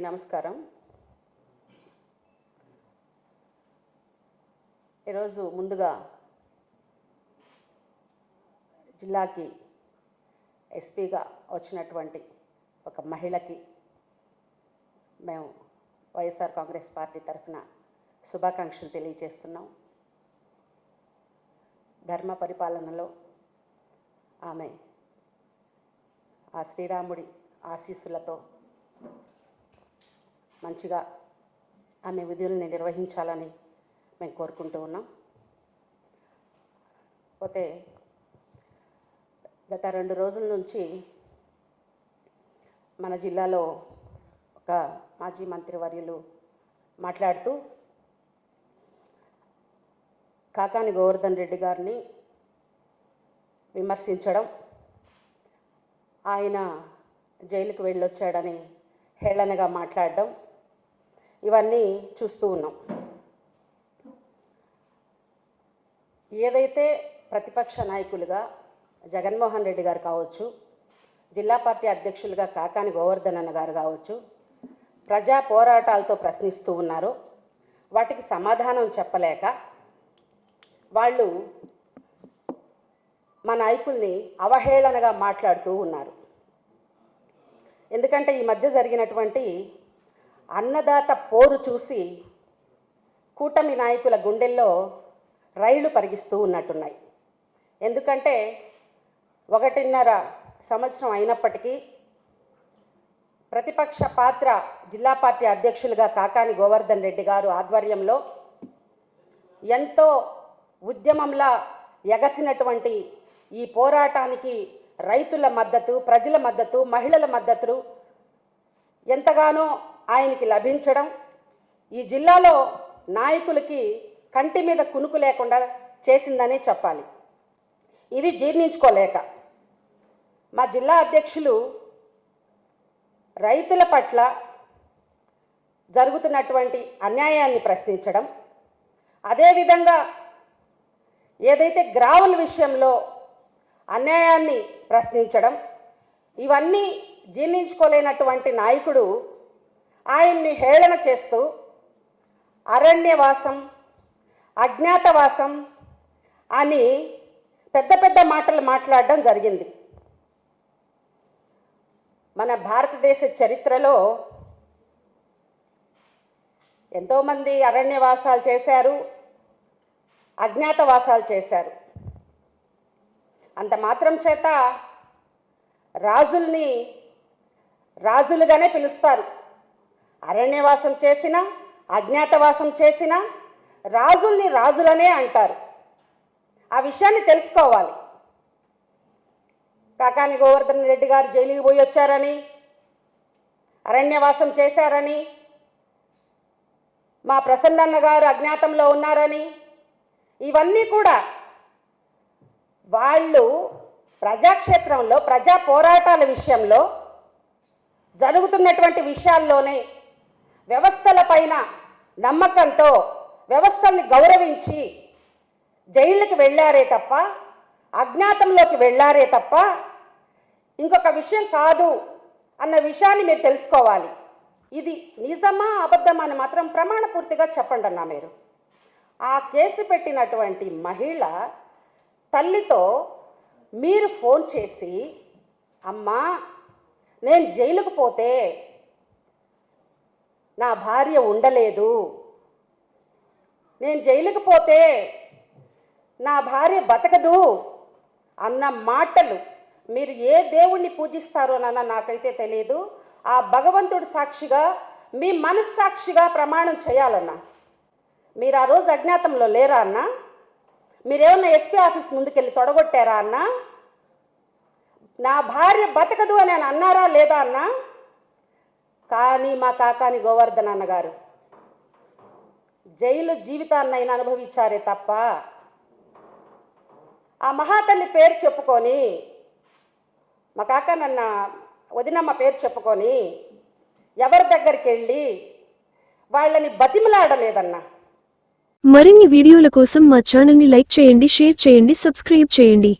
నమస్కారం. ఈరోజు ముందుగా జిల్లాకి ఎస్పీగా వచ్చినటువంటి ఒక మహిళకి మేము వైఎస్ఆర్ కాంగ్రెస్ పార్టీ తరఫున శుభాకాంక్షలు తెలియజేస్తున్నాం. ధర్మ పరిపాలనలో ఆమె ఆ శ్రీరాముడి ఆశీస్సులతో మంచిగా ఆమె విధుల్ని నిర్వహించాలని మేము కోరుకుంటూ ఉన్నాం. పోతే గత రెండు రోజుల నుంచి మన జిల్లాలో ఒక మాజీ మంత్రివర్యులు మాట్లాడుతూ కాకాని గోవర్ధన్ రెడ్డి గారిని విమర్శించడం ఆయన జైలుకు వెళ్ళొచ్చాడని హేళనగా మాట్లాడడం ఇవన్నీ చూస్తూ ఉన్నాం. ఏదైతే ప్రతిపక్ష నాయకులుగా జగన్మోహన్ రెడ్డి గారు కావచ్చు జిల్లా పార్టీ అధ్యక్షులుగా కాకాని గోవర్ధన్ అన్న గారు కావచ్చు ప్రజా పోరాటాలతో ప్రశ్నిస్తూ ఉన్నారో. వాటికి సమాధానం చెప్పలేక వాళ్ళు మా నాయకుల్ని అవహేళనగా మాట్లాడుతూ ఉన్నారు. ఎందుకంటే ఈ మధ్య జరిగినటువంటి అన్నదాత పోరు చూసి కూటమి నాయకుల గుండెల్లో రైళ్ళు పరిగిస్తూ ఉన్నట్టున్నాయి. ఎందుకంటే ఒకటిన్నర సంవత్సరం అయినప్పటికీ ప్రతిపక్ష పాత్ర జిల్లా పార్టీ అధ్యక్షులుగా కాకాని గోవర్ధన్ రెడ్డి గారు ఆధ్వర్యంలో ఎంతో ఉద్యమంలా ఎగసినటువంటి ఈ పోరాటానికి రైతుల మద్దతు ప్రజల మద్దతు మహిళల మద్దతు ఎంతగానో ఆయనకి లభించడం. ఈ జిల్లాలో నాయకులకి కంటి మీద కునుకు లేకుండా చేసిందనే చెప్పాలి. ఇవి జీర్ణించుకోలేక. మా జిల్లా అధ్యక్షులు రైతుల పట్ల జరుగుతున్నటువంటి అన్యాయాన్ని ప్రశ్నించడం. అదేవిధంగా ఏదైతే గ్రావుల విషయంలో అన్యాయాన్ని ప్రశ్నించడం ఇవన్నీ జీర్ణించుకోలేనటువంటి నాయకుడు ఆయన్ని హేళన చేస్తూ అరణ్యవాసం అజ్ఞాతవాసం అని పెద్ద పెద్ద మాటలు మాట్లాడడం జరిగింది. మన భారతదేశ చరిత్రలో ఎంతోమంది అరణ్యవాసాలు చేశారు అజ్ఞాతవాసాలు చేశారు. అంత మాత్రం చేత రాజుల్ని రాజులుగానే పిలుస్తారు. అరణ్యవాసం చేసిన అజ్ఞాతవాసం చేసిన రాజుల్ని రాజులనే అంటారు. ఆ విషయాన్ని తెలుసుకోవాలి. కాకాని గోవర్ధన్ రెడ్డి గారు జైలుకి పోయి వచ్చారని అరణ్యవాసం చేశారని మా ప్రసన్నన్న గారు అజ్ఞాతంలో ఉన్నారని ఇవన్నీ కూడా వాళ్ళు ప్రజాక్షేత్రంలో ప్రజా పోరాటాల విషయంలో జరుగుతున్నటువంటి విషయాల్లోనే వ్యవస్థల పైన నమ్మకంతో వ్యవస్థల్ని గౌరవించి జైళ్ళకి వెళ్ళారే తప్ప అజ్ఞాతంలోకి వెళ్ళారే తప్ప ఇంకొక విషయం కాదు అన్న విషయాన్ని మీరు తెలుసుకోవాలి. ఇది నిజమా అబద్ధమా అని మాత్రం ప్రమాణపూర్తిగా చెప్పండి అన్నా మీరు. ఆ కేసు పెట్టినటువంటి మహిళ తల్లితో మీరు ఫోన్ చేసి అమ్మా నేను జైలుకు పోతే నా భార్య ఉండలేదు. నేను జైలుకు పోతే నా భార్య బతకదు అన్న మాటలు మీరు ఏ దేవుణ్ణి పూజిస్తారో నాన్న నాకైతే తెలియదు ఆ భగవంతుడు సాక్షిగా మీ మనస్సాక్షిగా ప్రమాణం చేయాలన్నా. మీరు ఆ రోజు అజ్ఞాతంలో లేరా అన్న? మీరేమన్నా ఎస్పీ ఆఫీస్ ముందుకెళ్ళి తొడగొట్టారా అన్న? నా భార్య బతకదు అని అన్నారా లేదా అన్నా? కానీ మా కాకాని గోవర్ధన్ అన్నగారు. జైలు జీవితాన్నైనా అనుభవించారే తప్ప ఆ మహాతల్లి పేరు చెప్పుకొని మా కాక నన్న వదినమ్మ పేరు చెప్పుకొని ఎవరి దగ్గరికి వెళ్ళి వాళ్ళని బతిమలాడలేదన్నా. మరిన్ని వీడియోల కోసం మా ఛానల్ని లైక్ చేయండి షేర్ చేయండి సబ్స్క్రైబ్ చేయండి.